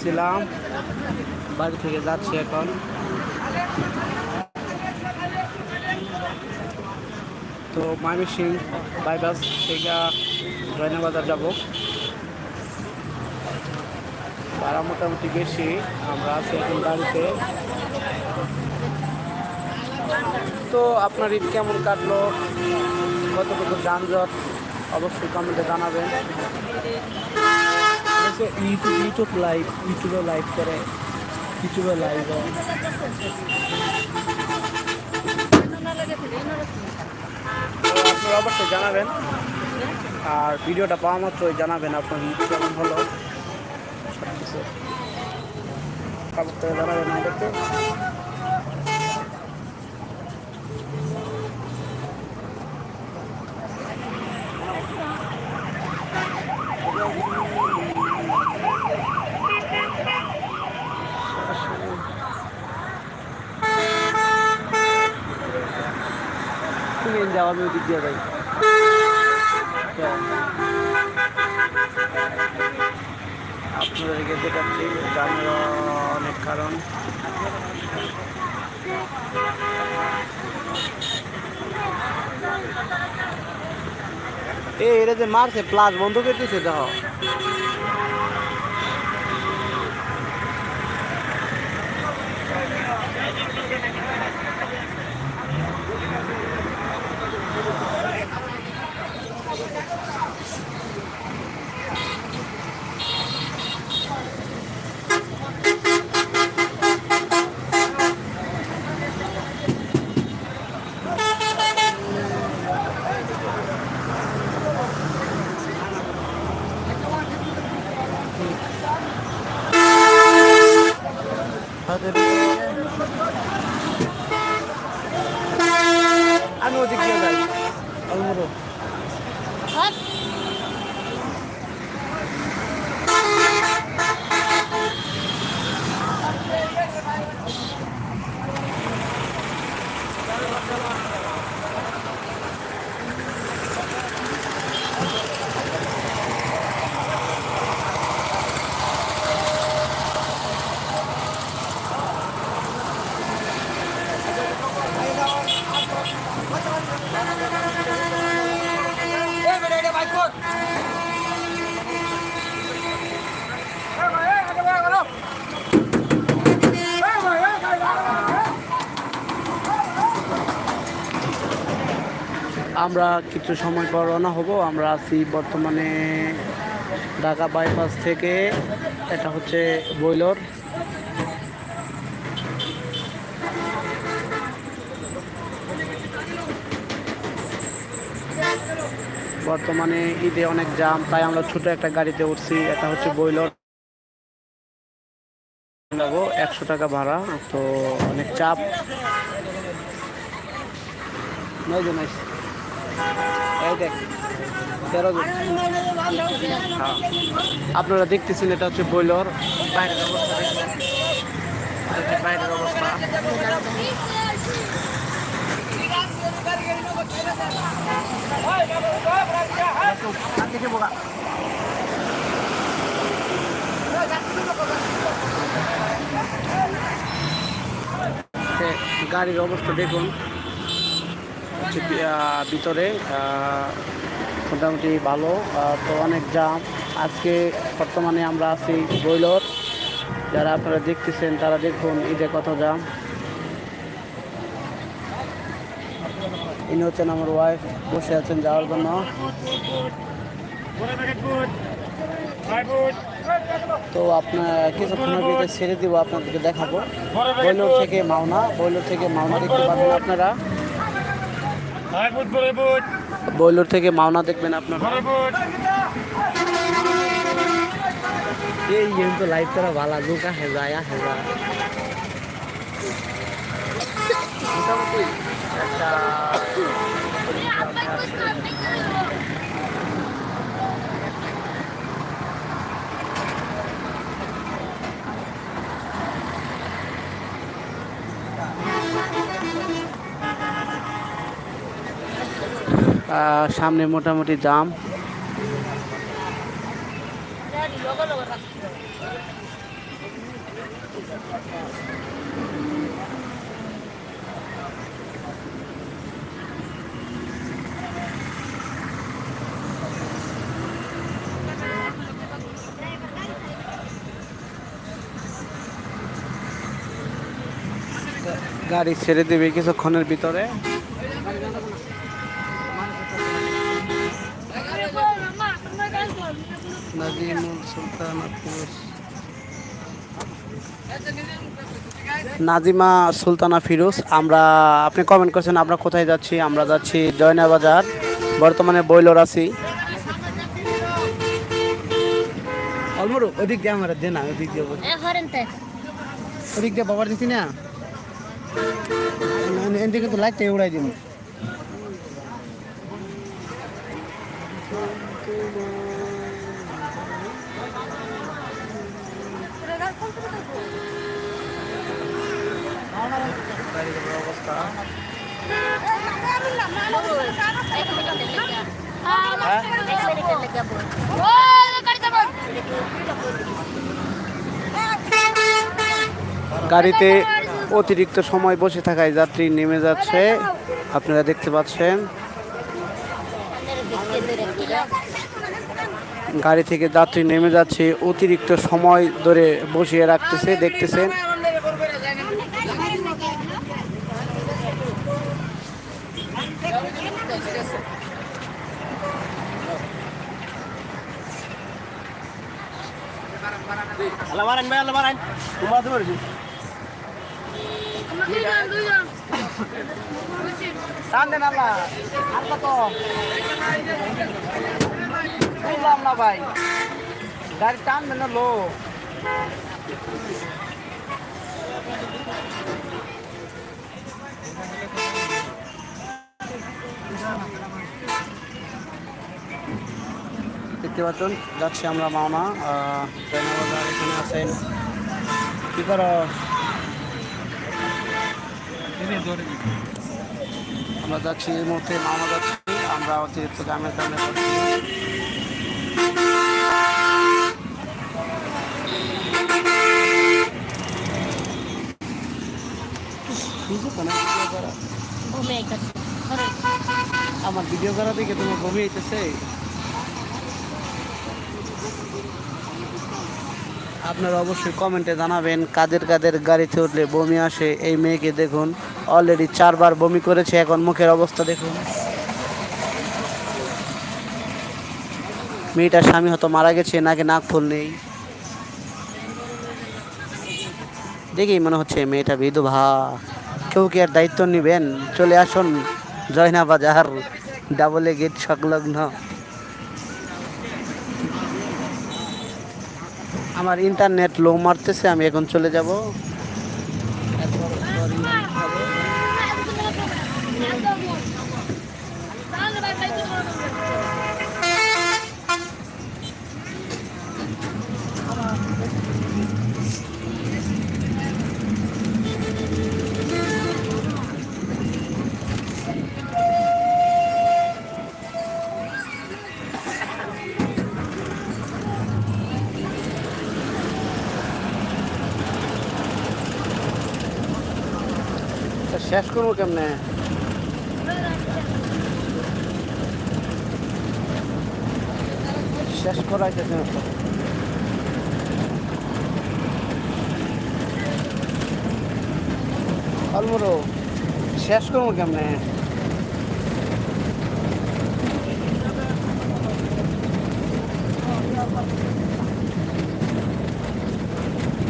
ছিলাম বাড়ি থেকে যাচ্ছি এখন। তো ময়মনসিং বাইপাস থেকে রয়না বাজার যাব ভাড়া মোটামুটি বেশি আমরা আছি এখন গাড়িতে তো আপনার ঈদ কেমন কাটলো? কতটুকু যানজট? অবশ্যই কমেন্টে জানাবেন। ইউটিউব ইউটিউব লাইভ ইউটিউবে লাইভ করে, ইউটিউবে লাইভ আপনারা অবশ্যই জানাবেন। আর ভিডিওটা পাওয়া মাত্রই জানাবেন আপনার কেমন হলো সব কিছু জানাবেন আমি ওদিক দিয়ে যাই। আপনাদেরকে দেখাচ্ছি অনেক কারণ। এ এরা যে মারছে প্লাস বন্ধ করতেছে দেখো। আমি ওদিক যাই। আমরা কিছু সময় পর রওনা হব। আমরা আছি বর্তমানে ঢাকা বাইপাস থেকে। এটা হচ্ছে বইলর বর্তমানে ঈদে অনেক জাম তাই আমরা ছোট একটা গাড়িতে উঠছি। এটা হচ্ছে বইলর একশো টাকা ভাড়া, তো অনেক চাপ। নয়। হ্যাঁ। আপনারা দেখতেছেন এটা হচ্ছে বইলর বাইরের অবস্থা। বাইরের অবস্থা গাড়ির অবস্থা দেখুন হচ্ছে ভিতরে মোটামুটি ভালো তো অনেক জাম। আজকে বর্তমানে আমরা আছি বইলর যারা আপনারা দেখতেছেন, তারা দেখুন ঈদে কত জাম। ইনি হচ্ছেন আমার ওয়াইফ বসে আছেন যাওয়ার জন্য। তো আপনার কিছুক্ষণের ভিতরে ছেড়ে দিব, আপনাদেরকে দেখাবো। বৈলোর থেকে মাওনা বৈলোর থেকে মাওনা দেখতে পাবেন আপনারা। বৈলোর থেকে মাওনা দেখবেন আপনারা এই কিন্তু লাইভ তারা ভালো লুকা হেজা হেজা মোটামুটি একটা সামনে মোটামুটি জাম। গাড়ি ছেড়ে দেবে কিছুক্ষণের ভিতরে নাজিমুল সুলতানা ফিরোজ নাজিমা সুলতানা ফিরোজ আমরা আপনি কমেন্ট করছেন আমরা কোথায় যাচ্ছি? আমরা যাচ্ছি জয়না বাজার বর্তমানে বইলর আছি অলমোর ওদিক দিয়ে আমার দে না ওদিক দিয়ে বল। এ হরেন তাই ওদিক দিয়ে বাবার দিছি না? এদিকে কিন্তু লাইটটা উড়াই দিন গাড়িতে অতিরিক্ত সময় বসে থাকায় যাত্রী নেমে যাচ্ছে। আপনারা দেখতে পাচ্ছেন। গাড়ি থেকে যাত্রী নেমে যাচ্ছে অতিরিক্ত সময় ধরে বসিয়ে রাখতেছে দেখতেছেন আল্লাহ আল্লাহ তো বুঝলাম না ভাই। গাড়ি টানবে না লো দেখতে পাচ্ছেন, যাচ্ছি আমরা মাওনা এখানে আছেন। কি করো? আমরা যাচ্ছি, এই মুহূর্তে মামা যাচ্ছি, আমরা অতিরিক্ত গ্রামের কারণে আমার ভিডিও করা দেখে তোমার বমি হইতেছে। আপনারা অবশ্যই কমেন্টে জানাবেন কাদের কাদের গাড়িতে উঠলে বমি আসে। এই মেয়েকে দেখুন অলরেডি চারবার বমি করেছে, এখন মুখের অবস্থা দেখুন। মেয়েটার স্বামী হয়তো মারা গেছে নাকি নাক ফুল নেই। দেখেই মনে হচ্ছে মেয়েটা বিধবা। কেউ কি আর দায়িত্ব নেবেন? চলে আসুন জয়না বাজার ডাবলে গেট সংলগ্ন। আমার ইন্টারনেট লো মারতেছে, আমি এখন চলে যাব। শেষ করবো কেমনে শেষ করাইতেছে না তো। অলমোরো শেষ করবো কেমনে